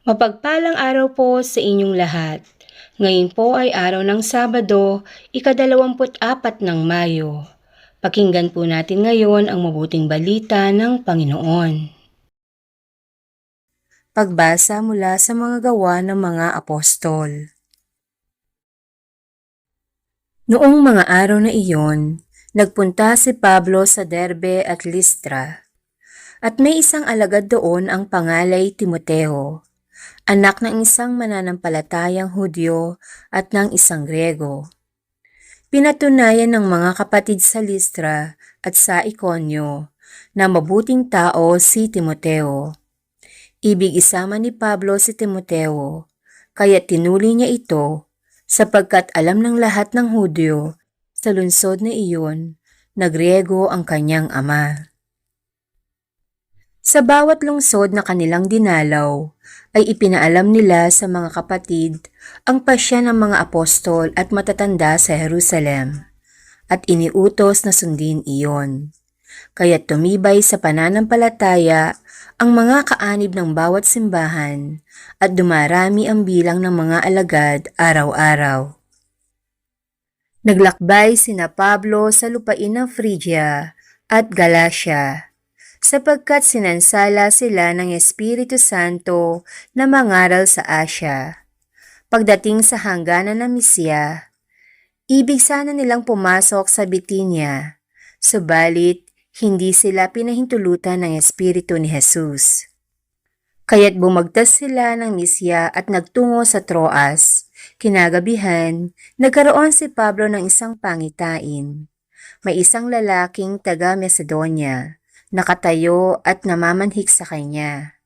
Mapagpalang araw po sa inyong lahat. Ngayon po ay araw ng Sabado, ikadalawamput apat ng Mayo. Pakinggan po natin ngayon ang mabuting balita ng Panginoon. Pagbasa mula sa mga gawa ng mga apostol. Noong mga araw na iyon, nagpunta si Pablo sa Derbe at Listra. At may isang alagad doon ang pangalay Timoteo, anak ng isang mananampalatayang Hudyo at ng isang Grego. Pinatunayan ng mga kapatid sa Listra at sa Ikonyo na mabuting tao si Timoteo. Ibig isama ni Pablo si Timoteo, kaya tinuli niya ito sapagkat alam ng lahat ng Hudyo sa lungsod na iyon na Griego ang kanyang ama. Sa bawat lungsod na kanilang dinalaw, ay ipinaalam nila sa mga kapatid ang pasya ng mga apostol at matatanda sa Jerusalem, at iniutos na sundin iyon. Kaya tumibay sa pananampalataya ang mga kaanib ng bawat simbahan at dumarami ang bilang ng mga alagad araw-araw. Naglakbay sina Pablo sa lupain ng Phrygia at Galatia sapagkat sinansala sila ng Espiritu Santo na mangaral sa Asya. Pagdating sa hangganan ng Misya, ibig sana nilang pumasok sa Bitinia, subalit hindi sila pinahintulutan ng Espiritu ni Jesus. Kaya't bumagtas sila ng Misya at nagtungo sa Troas. Kinagabihan, nagkaroon si Pablo ng isang pangitain. May isang lalaking taga Macedonia nakatayo at namamanhik sa kanya.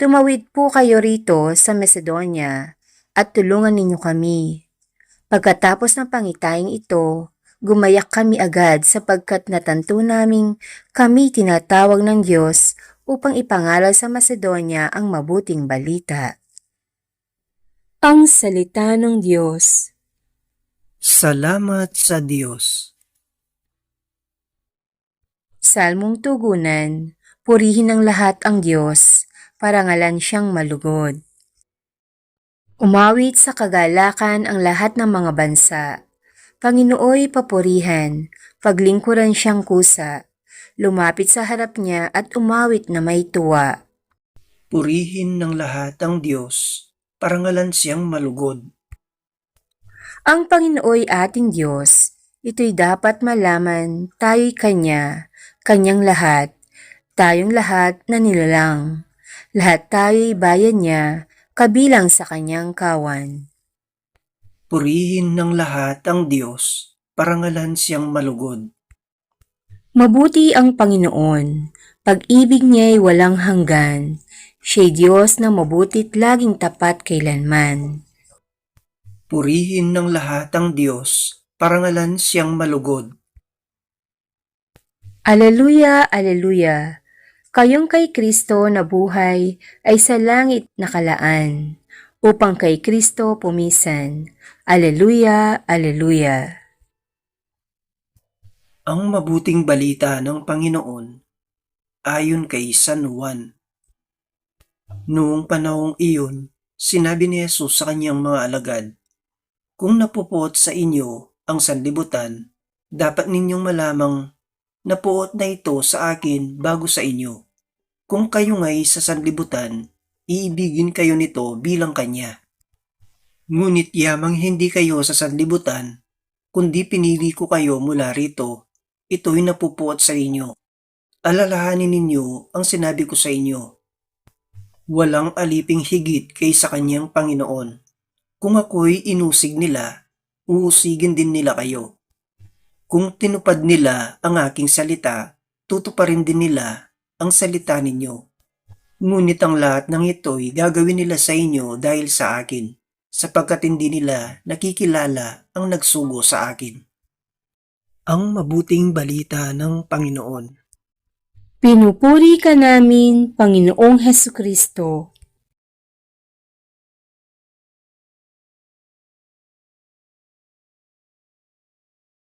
Tumawid po kayo rito sa Macedonia at tulungan ninyo kami. Pagkatapos ng pangitayang ito, gumayak kami agad sapagkat natanto naming kami tinatawag ng Diyos upang ipangaral sa Macedonia ang mabuting balita. Ang Salita ng Diyos Salamat sa Diyos. Salmong Tugunan, Purihin ng lahat ang Diyos, parangalan siyang malugod. Umawit sa kagalakan ang lahat ng mga bansa. Panginooy papurihan, paglingkuran siyang kusa. Lumapit sa harap niya at umawit na may tuwa. Purihin ng lahat ang Diyos, parangalan siyang malugod. Ang Panginooy ating Diyos, ito'y dapat malaman tayo'y Kanya, Kanyang lahat, tayong lahat na nilalang. Lahat tayo'y bayan niya, kabilang sa Kanyang kawan. Purihin ng lahat ang Diyos, parangalan siyang malugod. Mabuti ang Panginoon, pag-ibig niya'y walang hanggan. Siya'y Diyos na mabuti't laging tapat kailanman. Purihin ng lahat ang Diyos, parangalan siyang malugod. Aleluya, aleluya. Kayong kay Kristo na buhay ay sa langit nakalaan, upang kay Kristo pumisan. Aleluya, aleluya. Ang mabuting balita ng Panginoon ayon kay San Juan. Noong panahong iyon, sinabi ni Jesus sa kanyang mga alagad, Kung napupuot sa inyo ang sanlibutan, dapat ninyong malamang napuot na ito sa akin bago sa inyo. Kung kayo nga'y sa sanlibutan, iibigin kayo nito bilang kanya. Ngunit yamang hindi kayo sa sanlibutan, kundi pinili ko kayo mula rito, ito'y napupuot sa inyo. Alalahanin ninyo ang sinabi ko sa inyo. Walang aliping higit kaysa kanyang Panginoon. Kung ako'y inusig nila, uusigin din nila kayo. Kung tinupad nila ang aking salita, tutuparin din nila ang salita ninyo. Ngunit ang lahat ng ito'y gagawin nila sa inyo dahil sa akin, sapagkat hindi nila nakikilala ang nagsugo sa akin. Ang mabuting balita ng Panginoon. Pinupuri ka namin, Panginoong Heso Kristo.